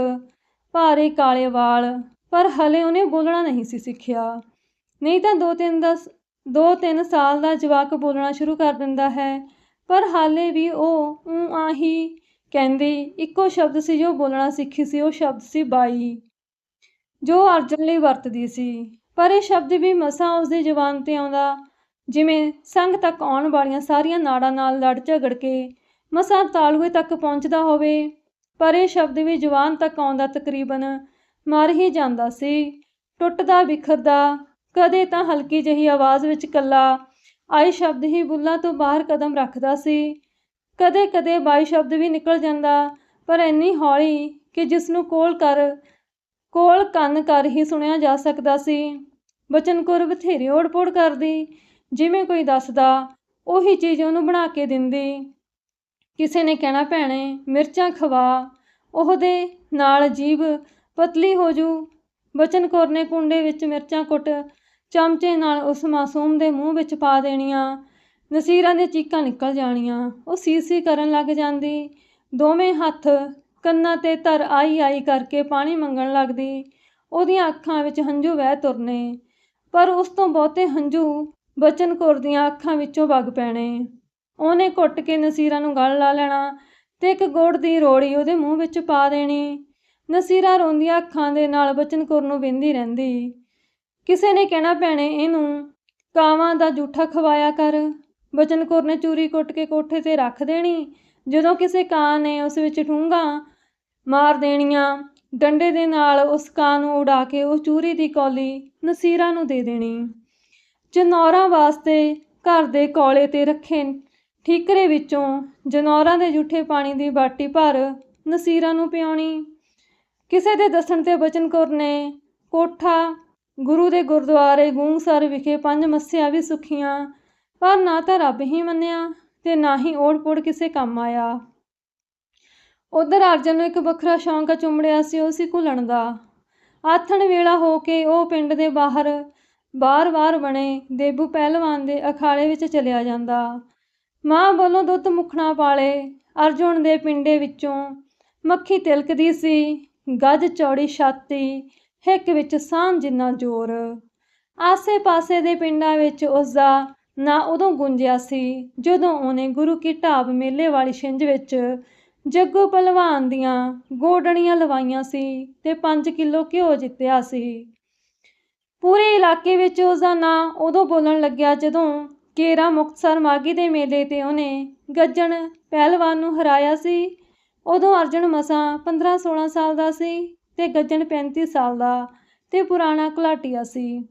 ਭਾਰੇ ਕਾਲੇ ਵਾਲ, ਪਰ ਹਲੇ ਉਹਨੇ ਬੋਲਣਾ ਨਹੀਂ ਸੀ ਸਿੱਖਿਆ। ਨਹੀਂ ਤਾਂ ਦੋ ਤਿੰਨ ਦਾ ਦੋ ਤਿੰਨ ਸਾਲ ਦਾ ਜਵਾਕ ਬੋਲਣਾ ਸ਼ੁਰੂ ਕਰ ਦਿੰਦਾ ਹੈ, ਪਰ ਹਾਲੇ ਵੀ ਉਹ ਊਂ ਆਹੀ ਕਹਿੰਦੀ, ਇੱਕੋ ਸ਼ਬਦ ਸੀ ਜੋ ਬੋਲਣਾ ਸਿੱਖੀ ਸੀ, ਉਹ ਸ਼ਬਦ ਸੀ ਬਾਈ। ਜੋ ਅਰਜਨ ਲਈ ਵਰਤਦੀ ਸੀ, ਪਰ ਇਹ ਸ਼ਬਦ ਵੀ ਮਸਾਂ ਉਸਦੀ ਜ਼ੁਬਾਨ ਤੇ ਆਉਂਦਾ, ਜਿਵੇਂ ਸੰਗ ਤੱਕ ਆਉਣ ਵਾਲੀਆਂ ਸਾਰੀਆਂ ਨਾੜਾਂ ਨਾਲ ਲੜ ਝਗੜ ਕੇ ਮਸਾਂ ਤਾਲੂਏ ਤੱਕ ਪਹੁੰਚਦਾ ਹੋਵੇ, ਪਰ ਇਹ ਸ਼ਬਦ ਵੀ ਜਵਾਨ ਤੱਕ ਆਉਂਦਾ ਤਕਰੀਬਨ ਮਰ ਹੀ ਜਾਂਦਾ ਸੀ। ਟੁੱਟਦਾ ਵਿਖਰਦਾ ਕਦੇ ਤਾਂ ਹਲਕੀ ਜਿਹੀ ਆਵਾਜ਼ ਵਿੱਚ ਕੱਲਾ ਆਏ ਸ਼ਬਦ ਹੀ ਬੁੱਲਾਂ ਤੋਂ ਬਾਹਰ ਕਦਮ ਰੱਖਦਾ ਸੀ। ਕਦੇ ਕਦੇ ਬਾਈ ਸ਼ਬਦ ਵੀ ਨਿਕਲ ਜਾਂਦਾ, ਪਰ ਇੰਨੀ ਹੌਲੀ ਕਿ ਜਿਸ ਨੂੰ ਕੋਲ ਕਰ, ਕੋਲ ਕੰਨ ਕਰ ਹੀ ਸੁਣਿਆ ਜਾ ਸਕਦਾ ਸੀ। ਬਚਨ ਕੌਰ ਬਥੇਰੇ ਓੜ-ਪੋੜ ਕਰਦੀ, ਜਿਵੇਂ ਕੋਈ ਦੱਸਦਾ, ਉਹੀ ਚੀਜ਼ ਉਹਨੂੰ ਬਣਾ ਕੇ ਦਿੰਦੀ। ਕਿਸੇ ਨੇ ਕਹਿਣਾ ਭੈਣੇ, ਮਿਰਚਾਂ ਖਵਾ। ਉਹਦੇ ਨਾਲ ਜੀਭ ਪਤਲੀ ਹੋ ਜੂ। ਬਚਨ ਕੌਰ ਨੇ ਕੁੰਡੇ ਵਿੱਚ ਮਿਰਚਾਂ ਕੁੱਟ ਚਮਚੇ ਨਾਲ ਉਸ ਮਾਸੂਮ ਦੇ ਮੂੰਹ ਵਿੱਚ ਪਾ ਦੇਣੀਆਂ। ਨਸੀਰਾਂ ਦੀਆਂ ਚੀਕਾਂ ਨਿਕਲ ਜਾਣੀਆਂ। ਉਹ ਸੀ-ਸੀ ਕਰਨ ਲੱਗ ਜਾਂਦੀ। ਦੋਵੇਂ ਹੱਥ ਕੰਨਾਂ 'ਤੇ ਧਰ ਆਈ ਆਈ ਕਰਕੇ ਪਾਣੀ ਮੰਗਣ ਲੱਗਦੀ। ਉਹਦੀਆਂ ਅੱਖਾਂ ਵਿੱਚ ਹੰਝੂ ਵਹਿ ਤੁਰਨੇ। ਪਰ ਉਸ ਤੋਂ ਬਹੁਤੇ ਹੰਝੂ ਬਚਨ ਕੌਰ ਦੀਆਂ ਅੱਖਾਂ ਵਿੱਚੋਂ ਵਗ ਪੈਣੇ। ਉਹਨੇ ਕੁੱਟ ਕੇ ਨਸੀਰਾਂ ਨੂੰ ਗਲ ਲਾ ਲੈਣਾ ਤੇ ਇੱਕ ਗੁੜ ਦੀ ਰੋੜੀ ਉਹਦੇ ਮੂੰਹ ਵਿੱਚ ਪਾ ਦੇਣੀ। ਨਸੀਰਾ ਰੋਂਦੀਆਂ ਅੱਖਾਂ ਦੇ ਨਾਲ ਬਚਨ ਕੌਰ ਨੂੰ ਵੇਂਦੀ ਰਹਿੰਦੀ। ਕਿਸੇ ਨੇ ਕਹਿਣਾ ਭੈਣੇ ਇਹਨੂੰ ਕਾਵਾਂ ਦਾ ਜੂਠਾ ਖਵਾਇਆ ਕਰ। ਬਚਨ ਕੌਰ ਨੇ ਚੂਰੀ ਕੁੱਟ ਕੇ ਕੋਠੇ ਤੇ ਰੱਖ ਦੇਣੀ। ਜਦੋਂ ਕਿਸੇ ਕਾਂ ਨੇ ਉਸ ਵਿੱਚ ਠੂੰਗਾ ਮਾਰ ਦੇਣੀਆਂ, ਡੰਡੇ ਦੇ ਨਾਲ ਉਸ ਕਾਂ ਨੂੰ ਉਡਾ ਕੇ ਉਹ ਚੂਰੀ ਦੀ ਕੌਲੀ ਨਸੀਰਾਂ ਨੂੰ ਦੇ ਦੇਣੀ। ਜਨੌਰਾਂ ਵਾਸਤੇ ਘਰ ਦੇ ਕੋਲੇ ਤੇ ਰੱਖੇ ਠੀਕਰੇ ਵਿੱਚੋਂ ਜਨੌਰਾਂ ਦੇ ਜੂਠੇ ਪਾਣੀ ਦੀ ਬਾਟੀ ਭਰ ਨਸੀਰਾਂ ਨੂੰ ਪਿਆਉਣੀ। ਕਿਸੇ ਦੇ ਦੱਸਣ ਤੇ ਬਚਨ ਕੌਰ ਨੇ ਕੋਠਾ, ਗੁਰੂ ਦੇ ਗੁਰਦੁਆਰੇ ਗੂੰਗਸਰ ਵਿਖੇ ਪੰਜ ਮੱਸਿਆ ਵੀ ਸੁਖੀਆਂ, ਪਰ ਨਾ ਤਾਂ ਰੱਬ ਹੀ ਮੰਨਿਆ ਤੇ ਨਾ ਹੀ ਓੜ-ਪੋੜ ਕਿਸੇ ਕੰਮ ਆਇਆ। ਉਧਰ ਅਰਜਨ ਨੂੰ ਇੱਕ ਵੱਖਰਾ ਸ਼ੌਂਕ ਚੁੰਮੜਿਆ ਸੀ, ਉਹ ਸੀ ਘੁਲਣ ਦਾ। ਆਥਣ ਵੇਲਾ ਹੋ ਕੇ ਉਹ ਪਿੰਡ ਦੇ ਬਾਹਰ ਬਾਰ-ਬਾਰ ਬਣੇ, ਦੇਬੂ ਪਹਿਲਵਾਨ ਦੇ ਅਖਾੜੇ ਵਿੱਚ ਚਲਿਆ ਜਾਂਦਾ। ਮਾਂ ਵੱਲੋਂ ਦੁੱਧ ਮੁਖਣਾ ਪਾਲੇ ਅਰਜੁਨ ਦੇ ਪਿੰਡੇ ਵਿੱਚੋਂ ਮੱਖੀ ਤਿਲਕਦੀ ਸੀ, ਗੱਜ ਚੌੜੀ ਛਾਤੀ, ਹਿੱਕ ਵਿੱਚ ਸਾਹ ਜਿੰਨਾ ਜ਼ੋਰ। ਆਸੇ-ਪਾਸੇ ਦੇ ਪਿੰਡਾਂ ਵਿੱਚ ਉਸ ਦਾ ਨਾਂ ਉਦੋਂ ਗੁੰਜਿਆ ਸੀ, ਜਦੋਂ ਉਹਨੇ ਗੁਰੂ ਕੀ ਢਾਬ ਮੇਲੇ ਵਾਲੀ ਛਿੰਝ ਵਿੱਚ ਜੱਗੂ ਪਹਿਲਵਾਨ ਦੀਆਂ ਗੋਡਣੀਆਂ ਲਵਾਈਆਂ ਸੀ ਤੇ 5 ਕਿਲੋ ਘਿਓ ਜਿੱਤਿਆ ਸੀ। ਪੂਰੇ ਇਲਾਕੇ ਵਿੱਚ ਉਸ ਦਾ ਨਾਂ ਉਦੋਂ ਬੋਲਣ ਲੱਗਿਆ ਜਦੋਂ ਕੇਰਾ ਮੁਕਤਸਰ ਮਾਗੀ ਦੇ ਮੇਲੇ ਤੇ ਉਹਨੇ ਗੱਜਣ ਪਹਿਲਵਾਨ ਨੂੰ ਹਰਾਇਆ ਸੀ। ਉਦੋਂ ਅਰਜਨ ਮਸਾਂ 15-16 ਸਾਲ ਦਾ ਸੀ ਤੇ ਗੱਜਣ 35 ਸਾਲ ਦਾ ਤੇ ਪੁਰਾਣਾ ਘੁਲਾਟੀਆ ਸੀ।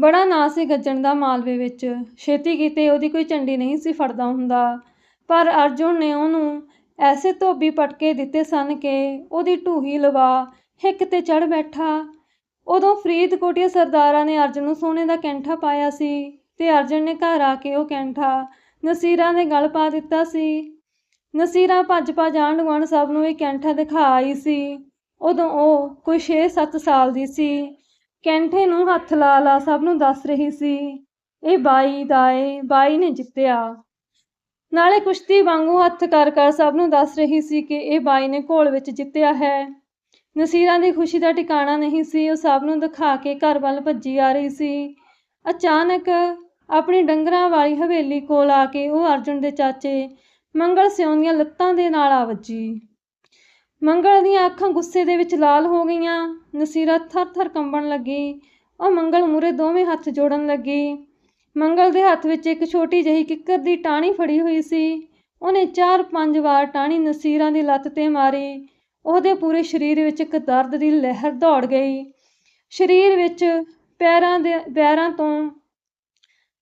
ਬੜਾ ਨਾਂ ਸੀ ਗੱਜਣ ਦਾ ਮਾਲਵੇ ਵਿੱਚ। ਛੇਤੀ ਕੀਤੇ ਉਹਦੀ ਕੋਈ ਝੰਡੀ ਨਹੀਂ ਸੀ ਫੜਦਾ ਹੁੰਦਾ। ਪਰ ਅਰਜੁਨ ਨੇ ਉਹਨੂੰ ਐਸੇ ਧੋਬੀ ਪਟਕੇ ਦਿੱਤੇ ਸਨ ਕਿ ਉਹਦੀ ਢੂਹੀ ਲਵਾ ਹਿੱਕ ਤੇ ਚੜ ਬੈਠਾ। ਉਦੋਂ ਫਰੀਦਕੋਟੀਆ ਸਰਦਾਰਾਂ ਨੇ ਅਰਜੁਨ ਨੂੰ ਸੋਨੇ ਦਾ ਕੈਂਠਾ ਪਾਇਆ ਸੀ। ਤੇ ਅਰਜਨ ਨੇ ਘਰ ਆ ਕੇ ਉਹ ਕੈਂਠਾ ਨਸੀਰਾਂ ਦੇ ਗਲ ਪਾ ਦਿੱਤਾ ਸੀ। ਨਸੀਰਾਂ ਭੱਜ ਭੱਜ ਆਂਢ ਗੁਆਂਢ ਸਭ ਨੂੰ ਇਹ ਕੈਂਠਾ ਦਿਖਾ ਆਈ ਸੀ। ਉਦੋਂ ਉਹ ਕੋਈ 6-7 ਸਾਲ ਦੀ ਸੀ। ਕੈਂਠੇ ਨੂੰ ਹੱਥ ਲਾ ਲਾ ਸਭ ਨੂੰ ਦੱਸ ਰਹੀ ਸੀ। ਇਹ ਬਾਈ ਦਾ ਏ ਬਾਈ ਨੇ ਜਿੱਤਿਆ। ਨਾਲੇ ਕੁਸ਼ਤੀ ਵਾਂਗੂ ਹੱਥ ਕਰ ਕਰ ਸਭ ਨੂੰ ਦੱਸ ਰਹੀ ਸੀ ਕਿ ਇਹ ਬਾਈ ਨੇ ਘੋਲ ਵਿੱਚ ਜਿੱਤਿਆ ਹੈ। ਨਸੀਰਾਂ ਦੀ ਖੁਸ਼ੀ ਦਾ ਟਿਕਾਣਾ ਨਹੀਂ ਸੀ, ਉਹ ਸਭ ਨੂੰ ਦਿਖਾ ਕੇ ਘਰ ਵੱਲ ਭੱਜੀ ਆ ਰਹੀ ਸੀ। ਅਚਾਨਕ ਆਪਣੀ ਡੰਗਰਾਂ ਵਾਲੀ ਹਵੇਲੀ ਕੋਲ ਆ ਕੇ ਉਹ ਅਰਜੁਨ ਦੇ ਚਾਚੇ ਮੰਗਲ ਸਿਉਂ ਦੀਆਂ ਲੱਤਾਂ ਦੇ ਨਾਲ ਆ ਵੱਜੀ। ਮੰਗਲ ਦੀਆਂ ਅੱਖਾਂ ਗੁੱਸੇ ਦੇ ਵਿੱਚ ਲਾਲ ਹੋ ਗਈਆਂ। ਨਸੀਰਾ ਥਰ-ਥਰ ਕੰਬਣ ਲੱਗੀ। ਉਹ ਮੰਗਲ ਮੂਰੇ ਦੋਵੇਂ ਹੱਥ ਜੋੜਨ ਲੱਗੀ। ਮੰਗਲ ਦੇ ਹੱਥ ਵਿੱਚ ਇੱਕ ਛੋਟੀ ਜਿਹੀ ਕਿੱਕਰ ਦੀ ਟਾਹਣੀ ਫੜੀ ਹੋਈ ਸੀ। ਉਹਨੇ ਚਾਰ ਪੰਜ ਵਾਰ ਟਾਹਣੀ ਨਸੀਰਾਂ ਦੀ ਲੱਤ ਤੇ ਮਾਰੀ। ਉਹਦੇ ਪੂਰੇ ਸਰੀਰ ਵਿੱਚ ਇੱਕ ਦਰਦ ਦੀ ਲਹਿਰ ਦੌੜ ਗਈ। ਸਰੀਰ ਵਿੱਚ ਪੈਰਾਂ ਦੇ, ਪੈਰਾਂ ਤੋਂ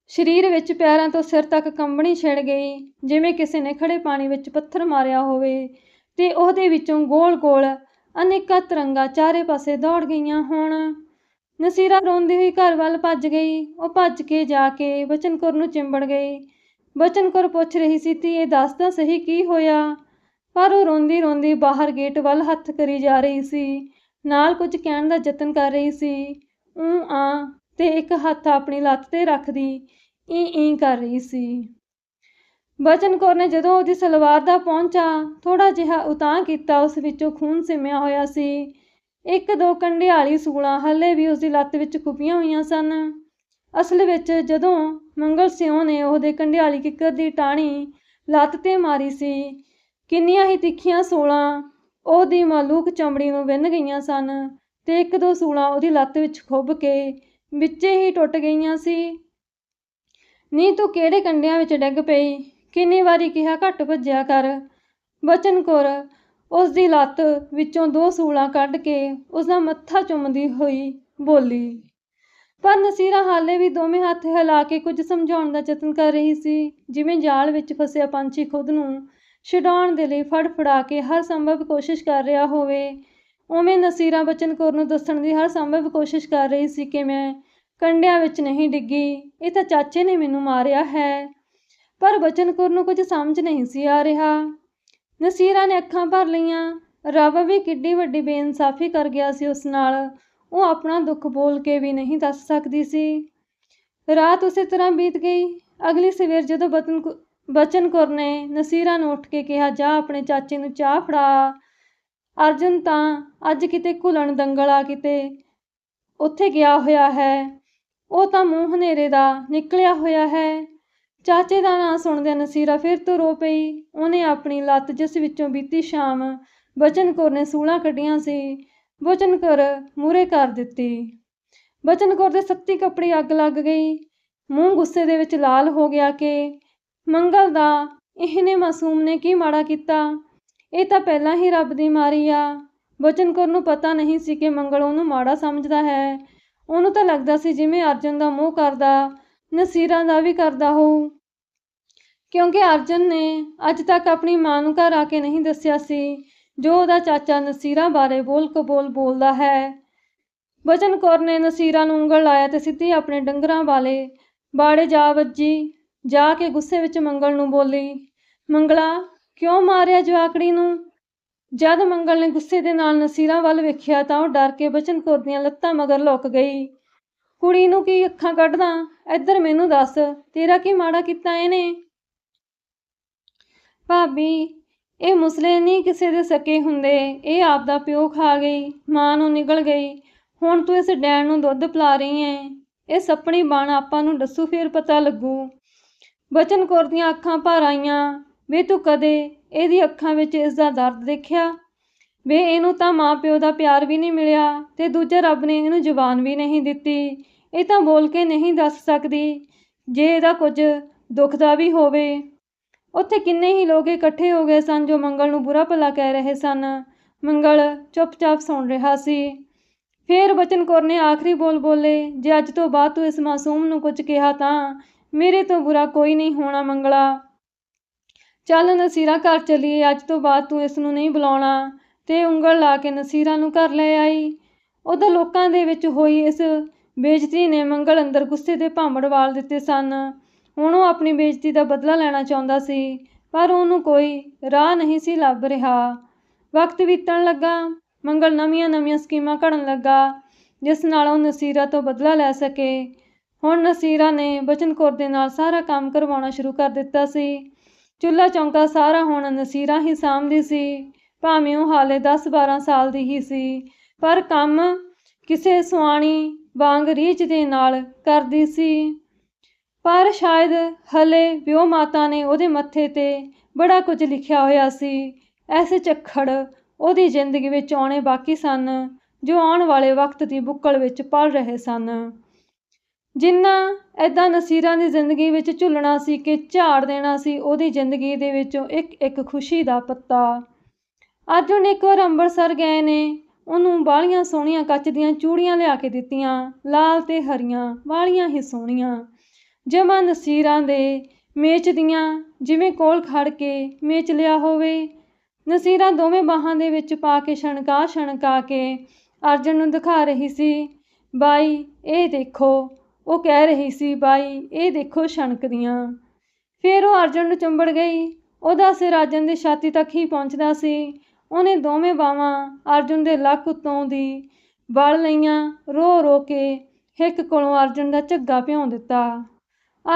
ਸਰੀਰ ਵਿੱਚ ਪੈਰਾਂ ਤੋਂ ਸਿਰ ਤੱਕ ਕੰਬਣੀ ਛਿੜ ਗਈ, ਜਿਵੇਂ ਕਿਸੇ ਨੇ ਖੜੇ ਪਾਣੀ ਵਿੱਚ ਪੱਥਰ ਮਾਰਿਆ ਹੋਵੇ, ਤੇ ਉਹਦੇ ਵਿੱਚੋਂ ਗੋਲ-ਗੋਲ ਅਨੇਕਾਂ ਤਰੰਗਾਂ ਚਾਰੇ ਪਾਸੇ ਦੌੜ ਗਈਆਂ ਹੋਣ। ਨਸੀਰਾ ਰੋਂਦੀ ਹੋਈ ਘਰ ਵੱਲ ਭੱਜ ਗਈ, ਉਹ ਭੱਜ ਕੇ ਜਾ ਕੇ ਬਚਨ ਕੌਰ ਨੂੰ ਚਿੰਬੜ ਗਈ। ਬਚਨ ਕੌਰ ਪੁੱਛ ਰਹੀ ਸੀ, ਤੀ, ਇਹ ਦੱਸਦਾ ਸਹੀ ਕੀ ਹੋਇਆ? ਪਰ ਉਹ ਰੋਂਦੀ ਰੋਂਦੀ ਬਾਹਰ ਗੇਟ ਵੱਲ ਹੱਥ ਕਰੀ ਜਾ ਰਹੀ ਸੀ, ਨਾਲ ਕੁਝ ਕਹਿਣ ਦਾ ਯਤਨ ਕਰ ਰਹੀ ਸੀ। ਊਂ ਆ ਤੇ ਇੱਕ ਹੱਥ ਆਪਣੀ ਲੱਤ ਤੇ ਰੱਖਦੀ, ਈ ਈ ਕਰ ਰਹੀ ਸੀ। ਬਚਨ ਕੌਰ ਨੇ ਜਦੋਂ ਉਹਦੀ ਸਲਵਾਰ ਦਾ ਪਹੁੰਚਾ ਥੋੜਾ ਜਿਹਾ ਉਤਾਂ ਕੀਤਾ, ਉਸ ਵਿੱਚੋਂ ਖੂਨ ਸਿਮਿਆ ਹੋਇਆ ਸੀ। ਇੱਕ ਦੋ ਕੰਡਿਆਲੀ ਸੂਲਾਂ ਹੱਲੇ ਵੀ ਉਸਦੀ ਲੱਤ ਵਿੱਚ ਖੁਪੀਆਂ ਹੋਈਆਂ ਸਨ। ਅਸਲ ਵਿੱਚ ਜਦੋਂ ਮੰਗਲ ਸਿਉਂ ਨੇ ਉਹਦੇ ਕੰਡਿਆਲੀ ਕਿੱਕਰ ਦੀ ਟਾਣੀ ਲੱਤ ਤੇ ਮਾਰੀ ਸੀ, ਕਿੰਨੀਆਂ ਹੀ ਤਿੱਖੀਆਂ ਸੂਲਾਂ ਉਹਦੀ ਮਾਲੂਕ ਚਮੜੀ ਨੂੰ ਵਿੰਨ ਗਈਆਂ ਸਨ ਤੇ ਇੱਕ ਦੋ ਸੂਲਾਂ ਉਹਦੀ ਲੱਤ ਵਿੱਚ ਖੁੱਭ ਕੇ ਵਿੱਚੇ ਹੀ ਟੁੱਟ ਗਈਆਂ ਸੀ। ਨੀ ਤੂੰ ਕਿਹੜੇ ਕੰਡਿਆਂ ਵਿੱਚ ਡਿੱਗ ਪਈ? ਕਿੰਨੀ ਵਾਰੀ ਕਿਹਾ ਘੱਟ ਭੱਜਿਆ ਕਰ। ਬਚਨ ਕੌਰ ਉਸ ਦੀ ਲੱਤ ਵਿੱਚੋਂ ਦੋ ਸੂਲਾਂ ਕੱਢ ਕੇ ਉਸ ਦਾ ਮੱਥਾ ਚੁੰਮਦੀ ਹੋਈ ਬੋਲੀ। ਪਰ ਨਸੀਰਾ ਹਾਲੇ ਵੀ ਦੋਵੇਂ ਹੱਥ ਹਿਲਾ ਕੇ ਕੁਝ ਸਮਝਾਉਣ ਦਾ ਯਤਨ ਕਰ ਰਹੀ ਸੀ। ਜਿਵੇਂ ਜਾਲ ਵਿੱਚ ਫਸਿਆ ਪੰਛੀ ਖੁਦ ਨੂੰ ਛਡਾਉਣ ਦੇ ਲਈ ਫੜਫੜਾ ਕੇ ਹਰ ਸੰਭਵ ਕੋਸ਼ਿਸ਼ ਕਰ ਰਿਹਾ ਹੋਵੇ ਉਵੇਂ ਨਸੀਰਾ ਬਚਨ ਕੌਰ ਨੂੰ ਦੱਸਣ ਦੀ ਹਰ ਸੰਭਵ ਕੋਸ਼ਿਸ਼ ਕਰ ਰਹੀ ਸੀ ਕਿ ਮੈਂ ਕੰਡਿਆਂ ਵਿੱਚ ਨਹੀਂ ਡਿੱਗੀ, ਇਹ ਤਾਂ ਚਾਚੇ ਨੇ ਮੈਨੂੰ ਮਾਰਿਆ ਹੈ। ਪਰ ਬਚਨ ਕੌਰ ਨੂੰ ਕੁਝ ਸਮਝ ਨਹੀਂ ਸੀ ਆ ਰਿਹਾ। ਨਸੀਰਾ ਨੇ ਅੱਖਾਂ ਭਰ ਲਈਆਂ, ਰੱਬ ਵੀ ਕਿੱਡੀ ਵੱਡੀ ਬੇਇਨਸਾਫੀ ਕਰ ਗਿਆ ਸੀ ਉਸ ਨਾਲ, ਉਹ ਆਪਣਾ ਦੁੱਖ ਬੋਲ ਕੇ ਵੀ ਨਹੀਂ ਦੱਸ ਸਕਦੀ ਸੀ। ਰਾਤ ਉਸੇ ਤਰ੍ਹਾਂ ਬੀਤ ਗਈ, ਅਗਲੀ ਸਵੇਰ ਜਦੋਂ ਬਚਨ ਕੌ- ਬਚਨ ਕੌਰ ਨੇ ਨਸੀਰਾ ਨੂੰ ਉੱਠ ਕੇ ਕਿਹਾ, ਜਾ ਆਪਣੇ ਚਾਚੇ ਨੂੰ ਚਾਹ ਫੜਾ। ਅਰਜਨ ਤਾਂ ਅੱਜ ਕਿਤੇ ਘੁਲਣ ਦੰਗਲਾ ਕਿਤੇ ਉੱਥੇ ਗਿਆ ਹੋਇਆ ਹੈ। ਉਹ ਤਾਂ ਮੂੰਹ ਹਨੇਰੇ ਦਾ ਨਿਕਲਿਆ ਹੋਇਆ ਹੈ। ਚਾਚੇ ਦਾ ਨਾਂ ਸੁਣਦਿਆਂ ਨਸੀਰਾ ਫਿਰ ਤੋਂ ਰੋ ਪਈ। ਉਹਨੇ ਆਪਣੀ ਲੱਤ ਜਿਸ ਵਿੱਚੋਂ ਬੀਤੀ ਸ਼ਾਮ ਬਚਨ ਕੌਰ ਨੇ ਸੂਲਾਂ ਕੱਢੀਆਂ ਸੀ, ਬਚਨ ਕੌਰ ਮੂਰੇ ਕਰ ਦਿੱਤੀ। ਬਚਨ ਕੌਰ ਦੇ ਸੱਤੀ ਕੱਪੜੇ ਅੱਗ ਲੱਗ ਗਈ। ਮੂੰਹ ਗੁੱਸੇ ਦੇ ਵਿੱਚ ਲਾਲ ਹੋ ਗਿਆ ਕਿ ਮੰਗਲ ਦਾ ਇਹਨੇ ਮਾਸੂਮ ਨੇ ਕੀ ਮਾੜਾ ਕੀਤਾ। ਇਹ ਤਾਂ ਪਹਿਲਾਂ ਹੀ ਰੱਬ ਦੀ ਮਾਰੀ ਆ। ਬਚਨ ਕੌਰ ਨੂੰ ਪਤਾ ਨਹੀਂ ਸੀ ਕਿ ਮੰਗਲ ਉਹਨੂੰ ਮਾੜਾ ਸਮਝਦਾ ਹੈ। ਉਹਨੂੰ ਤਾਂ ਲੱਗਦਾ ਸੀ ਜਿਵੇਂ ਅਰਜਨ ਦਾ ਮੂੰਹ ਕਰਦਾ, ਨਸੀਰਾਂ ਦਾ ਵੀ ਕਰਦਾ ਹੋਊ। ਕਿਉਂਕਿ ਅਰਜਨ ਨੇ ਅੱਜ ਤੱਕ ਆਪਣੀ ਮਾਂ ਨੂੰ ਘਰ ਆ ਕੇ ਨਹੀਂ ਦੱਸਿਆ ਸੀ, ਜੋ ਉਹਦਾ ਚਾਚਾ ਨਸੀਰਾਂ ਬਾਰੇ ਬੋਲ ਕਬੋਲ ਬੋਲਦਾ ਹੈ। ਬਚਨ ਕੌਰ ਨੇ ਨਸੀਰਾਂ ਨੂੰ ਉਂਗਲ ਲਾਇਆ ਤੇ ਸਿੱਧੀ ਆਪਣੇ ਡੰਗਰਾਂ ਵਾਲੇ ਬਾੜੇ ਜਾ ਵੱਜੀ, ਜਾ ਕੇ ਗੁੱਸੇ ਵਿੱਚ ਮੰਗਲ ਨੂੰ ਬੋਲੀ, ਮੰਗਲਾ ਕਿਉਂ ਮਾਰਿਆ ਜਵਾਕੜੀ ਨੂੰ? ਜਦ ਮੰਗਲ ਨੇ ਗੁੱਸੇ ਦੇ ਨਾਲ ਨਸੀਰਾਂ ਵੱਲ ਵੇਖਿਆ ਤਾਂ ਉਹ ਡਰ ਕੇ ਬਚਨ ਕੌਰ ਦੀਆਂ ਲੱਤਾਂ ਮਗਰ ਲੁਕ ਗਈ। ਕੁੜੀ ਨੂੰ ਕੀ ਅੱਖਾਂ ਕੱਢਦਾ? ਇੱਧਰ ਮੈਨੂੰ ਦੱਸ, ਤੇਰਾ ਕੀ ਮਾੜਾ ਕੀਤਾ ਇਹਨੇ? ਭਾਬੀ, ਇਹ ਮੁਸਲੇ ਨਹੀਂ ਕਿਸੇ ਦੇ ਸਕੇ ਹੁੰਦੇ। ਇਹ ਆਪ ਦਾ ਪਿਓ ਖਾ ਗਈ, ਮਾਂ ਨੂੰ ਨਿਗਲ ਗਈ। ਹੁਣ ਤੂੰ ਇਸ ਡੈਣ ਨੂੰ ਦੁੱਧ ਪਿਲਾ ਰਹੀ ਐ ਇਹ ਸੱਪਣੀ ਬਾਣ ਆਪਾਂ ਨੂੰ ਦੱਸੂ ਫੇਰ ਪਤਾ ਲੱਗੂ। ਬਚਨ ਕੌਰ ਦੀਆਂ ਅੱਖਾਂ ਭਰ ਆਈਆਂ। ਵੇ ਤੂੰ ਕਦੇ ਇਹਦੀ ਅੱਖਾਂ ਵਿੱਚ ਇਸ ਦਾ ਦਰਦ ਦੇਖਿਆ? ਵੇ ਇਹਨੂੰ ਤਾਂ ਮਾਂ ਪਿਓ ਦਾ ਪਿਆਰ ਵੀ ਨਹੀਂ ਮਿਲਿਆ ਤੇ ਦੂਜਾ ਰੱਬ ਨੇ ਇਹਨੂੰ ਜ਼ੁਬਾਨ ਵੀ ਨਹੀਂ ਦਿੱਤੀ। ਇਹ ਤਾਂ ਬੋਲ ਕੇ ਨਹੀਂ ਦੱਸ ਸਕਦੀ ਜੇ ਇਹਦਾ ਕੁਝ ਦੁੱਖ ਦਾ ਵੀ ਹੋਵੇ। ਉੱਥੇ ਕਿੰਨੇ ਹੀ ਲੋਕ ਇਕੱਠੇ ਹੋ ਗਏ ਸਨ ਜੋ ਮੰਗਲ ਨੂੰ ਬੁਰਾ ਭਲਾ ਕਹਿ ਰਹੇ ਸਨ। ਮੰਗਲ ਚੁੱਪਚਾਪ ਸੁਣ ਰਿਹਾ ਸੀ। ਫੇਰ ਬਚਨ ਕੌਰ ਨੇ ਆਖਰੀ ਬੋਲ ਬੋਲੇ, ਜੇ ਅੱਜ ਤੋਂ ਬਾਅਦ ਤੂੰ ਇਸ ਮਾਸੂਮ ਨੂੰ ਕੁਝ ਕਿਹਾ ਤਾਂ ਮੇਰੇ ਤੋਂ ਬੁਰਾ ਕੋਈ ਨਹੀਂ ਹੋਣਾ ਮੰਗਲਾ। ਚੱਲ ਨਸੀਰਾ ਘਰ ਚਲੀਏ, ਅੱਜ ਤੋਂ ਬਾਅਦ ਤੂੰ ਇਸ ਨੂੰ ਨਹੀਂ ਬੁਲਾਉਣਾ। ਤੇ ਉਂਗਲ ਲਾ ਕੇ ਨਸੀਰਾ ਨੂੰ ਘਰ ਲੈ ਆਈ। ਉਹਦਾ ਲੋਕਾਂ ਦੇ ਵਿੱਚ ਹੋਈ ਇਸ ਬੇਇੱਜ਼ਤੀ ਨੇ ਮੰਗਲ ਅੰਦਰ ਗੁੱਸੇ ਦੇ ਭਾਂਬੜ ਵਾਲ ਦਿੱਤੇ ਸਨ। ਹੁਣ ਉਹ ਆਪਣੀ ਬੇਇੱਜ਼ਤੀ ਦਾ ਬਦਲਾ ਲੈਣਾ ਚਾਹੁੰਦਾ ਸੀ, ਪਰ ਉਹਨੂੰ ਕੋਈ ਰਾਹ ਨਹੀਂ ਸੀ ਲੱਭ ਰਿਹਾ। ਵਕਤ ਬੀਤਣ ਲੱਗਾ, ਮੰਗਲ ਨਵੀਆਂ-ਨਵੀਆਂ ਸਕੀਮਾਂ ਘੜਨ ਲੱਗਾ, ਜਿਸ ਨਾਲ ਉਹ ਨਸੀਰਾ ਤੋਂ ਬਦਲਾ ਲੈ ਸਕੇ। ਹੁਣ ਨਸੀਰਾ ਨੇ ਬਚਨ ਕੌਰ ਦੇ ਨਾਲ ਸਾਰਾ ਕੰਮ ਕਰਵਾਉਣਾ ਸ਼ੁਰੂ ਕਰ ਦਿੱਤਾ ਸੀ। ਚੁੱਲ੍ਹਾ ਚੌਂਕਾ ਸਾਰਾ ਹੁਣ ਨਸੀਰਾ ਹੀ ਸਾਂਭਦੀ ਸੀ, ਭਾਵੇਂ ਉਹ ਹਾਲੇ 10-12 ਸਾਲ ਦੀ ਹੀ ਸੀ, ਪਰ ਕੰਮ ਕਿਸੇ ਸੁਆਣੀ ਵਾਂਗ ਰੀਝ ਦੇ ਨਾਲ ਕਰਦੀ ਸੀ। ਪਰ ਸ਼ਾਇਦ ਹਲੇ ਵਿਓ ਮਾਤਾ ਨੇ ਉਹਦੇ ਮੱਥੇ ਤੇ ਬੜਾ ਕੁਝ ਲਿਖਿਆ ਹੋਇਆ ਸੀ, ਐਸੇ ਝੱਖੜ ਉਹਦੀ ਜ਼ਿੰਦਗੀ ਵਿੱਚ ਆਉਣੇ ਬਾਕੀ ਸਨ, ਜੋ ਆਉਣ ਵਾਲੇ ਵਕਤ ਦੀ ਬੁੱਕਲ ਵਿੱਚ ਪਲ ਰਹੇ ਸਨ। ਜਿੰਨਾ ਐਦਾਂ ਨਸੀਰਾਂ ਦੀ ਜ਼ਿੰਦਗੀ ਵਿੱਚ ਝੁੱਲਣਾ ਸੀ ਕਿ ਝਾੜ ਦੇਣਾ ਸੀ, ਉਹਦੀ ਜ਼ਿੰਦਗੀ ਦੇ ਵਿੱਚੋਂ ਇੱਕ ਇੱਕ ਖੁਸ਼ੀ ਦਾ ਪੱਤਾ। ਅਰਜੁਨ ਇੱਕ ਵਾਰ ਅੰਮ੍ਰਿਤਸਰ ਗਏ ਨੇ। ਉਹਨੂੰ ਬਾਹਲੀਆਂ ਸੋਹਣੀਆਂ ਕੱਚ ਦੀਆਂ ਚੂੜੀਆਂ ਲਿਆ ਕੇ ਦਿੱਤੀਆਂ, ਲਾਲ ਤੇ ਹਰੀਆਂ, ਵਾਲੀਆਂ ਹੀ ਸੋਹਣੀਆਂ। ਜਮਾ ਨਸੀਰਾਂ ਦੇ ਮੇਚ ਦੀਆਂ, ਜਿਵੇਂ ਕੋਲ ਖੜ ਕੇ ਮੇਚ ਲਿਆ ਹੋਵੇ। ਨਸੀਰਾਂ ਦੋਵੇਂ ਬਾਹਾਂ ਦੇ ਵਿੱਚ ਪਾ ਕੇ ਛਣਕਾ ਛਣਕਾ ਕੇ ਅਰਜਨ ਨੂੰ ਦਿਖਾ ਰਹੀ ਸੀ, ਬਾਈ, ਇਹ ਦੇਖੋ ਉਹ ਕਹਿ ਰਹੀ ਸੀ, ਬਾਈ, ਇਹ ਦੇਖੋ ਛਣਕਦੀਆਂ ਫਿਰ ਉਹ ਅਰਜਨ ਨੂੰ ਚੁੰਬੜ ਗਈ। ਉਹਦਾ ਸਿਰ ਅਰਜਨ ਦੀ ਛਾਤੀ ਤੱਕ ਹੀ ਪਹੁੰਚਦਾ ਸੀ। ਉਹਨੇ ਦੋਵੇਂ ਬਾਹਾਂ ਅਰਜੁਨ ਦੇ ਲੱਕ ਉੱਤੋਂ ਦੀ ਵਲ ਲਈਆਂ, ਰੋ ਰੋ ਕੇ ਹਿੱਕ ਕੋਲੋਂ ਅਰਜੁਨ ਦਾ ਝੱਗਾ ਭਿਉਂ ਦਿੱਤਾ।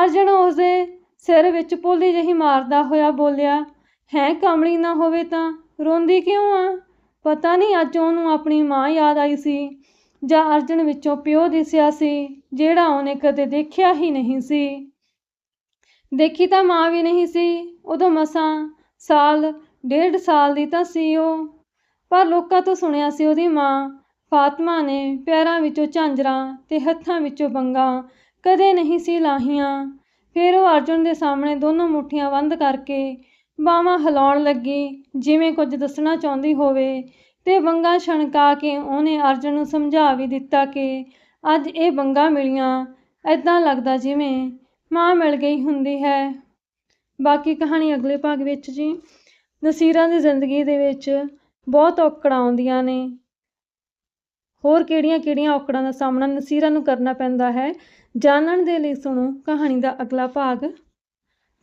ਅਰਜਨ ਉਸਦੇ ਸਿਰ ਵਿੱਚ ਪੋਲੀ ਜਿਹੀ ਮਾਰਦਾ ਹੋਇਆ ਬੋਲਿਆ, ਹੈ, ਕਮਲੀ ਨਾ ਹੋਵੇ ਤਾਂ ਰੋਂਦੀ ਕਿਉਂ ਆ? ਪਤਾ ਨਹੀਂ ਅੱਜ ਉਹਨੂੰ ਆਪਣੀ ਮਾਂ ਯਾਦ ਆਈ ਸੀ। ਜਾਂ ਅਰਜਨ ਵਿੱਚੋਂ ਪਿਓ ਦਿਸਿਆ ਸੀ, ਜਿਹੜਾ ਉਹਨੇ ਕਦੇ ਦੇਖਿਆ ਹੀ ਨਹੀਂ ਸੀ। ਦੇਖੀ ਤਾਂ ਮਾਂ ਵੀ ਨਹੀਂ ਸੀ, ਉਦੋਂ ਮਸਾਂ ਸਾਲ, ਡੇਢ ਸਾਲ ਦੀ ਤਾਂ ਸੀ ਉਹ। ਪਰ ਲੋਕਾਂ ਤੋਂ ਸੁਣਿਆ ਸੀ ਉਹਦੀ ਮਾਂ, ਫਾਤਮਾ ਨੇ ਪੈਰਾਂ ਵਿੱਚੋਂ ਝਾਂਜਰਾਂ ਤੇ ਹੱਥਾਂ ਵਿੱਚੋਂ ਬੰਗਾਂ ਕਦੇ ਨਹੀਂ ਸੀ ਲਾਹੀਆਂ। ਫਿਰ ਉਹ ਅਰਜੁਨ ਦੇ ਸਾਹਮਣੇ ਦੋਨੋਂ ਮੁੱਠੀਆਂ ਬੰਦ ਕਰਕੇ ਬਾਹਾਂ ਹਿਲਾਉਣ ਲੱਗੀ, ਜਿਵੇਂ ਕੁਝ ਦੱਸਣਾ ਚਾਹੁੰਦੀ ਹੋਵੇ। ਤੇ ਬੰਗਾਂ ਛਣਕਾ ਕੇ ਉਹਨੇ ਅਰਜਨ ਨੂੰ ਸਮਝਾ ਵੀ ਦਿੱਤਾ ਕਿ ਅੱਜ ਇਹ ਬੰਗਾਂ ਮਿਲੀਆਂ ਐਦਾਂ ਲੱਗਦਾ ਜਿਵੇਂ ਮਾਂ ਮਿਲ ਗਈ ਹੁੰਦੀ ਹੈ। ਬਾਕੀ ਕਹਾਣੀ ਅਗਲੇ ਭਾਗ ਵਿੱਚ ਜੀ। ਨਸੀਰਾਂ ਦੀ ਜ਼ਿੰਦਗੀ ਦੇ ਵਿੱਚ ਬਹੁਤ ਔਕੜਾਂ ਆਉਂਦੀਆਂ ਨੇ। ਹੋਰ ਕਿਹੜੀਆਂ-ਕਿਹੜੀਆਂ ਔਕੜਾਂ ਦਾ ਸਾਹਮਣਾ ਨਸੀਰਾਂ ਨੂੰ ਕਰਨਾ ਪੈਂਦਾ ਹੈ, ਜਾਣਨ ਦੇ ਲਈ ਸੁਣੋ ਕਹਾਣੀ ਦਾ ਅਗਲਾ ਭਾਗ।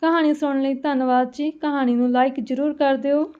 ਕਹਾਣੀ ਸੁਣਨ ਲਈ ਧੰਨਵਾਦ ਜੀ। ਕਹਾਣੀ ਨੂੰ ਲਾਈਕ ਜ਼ਰੂਰ ਕਰ ਦਿਓ।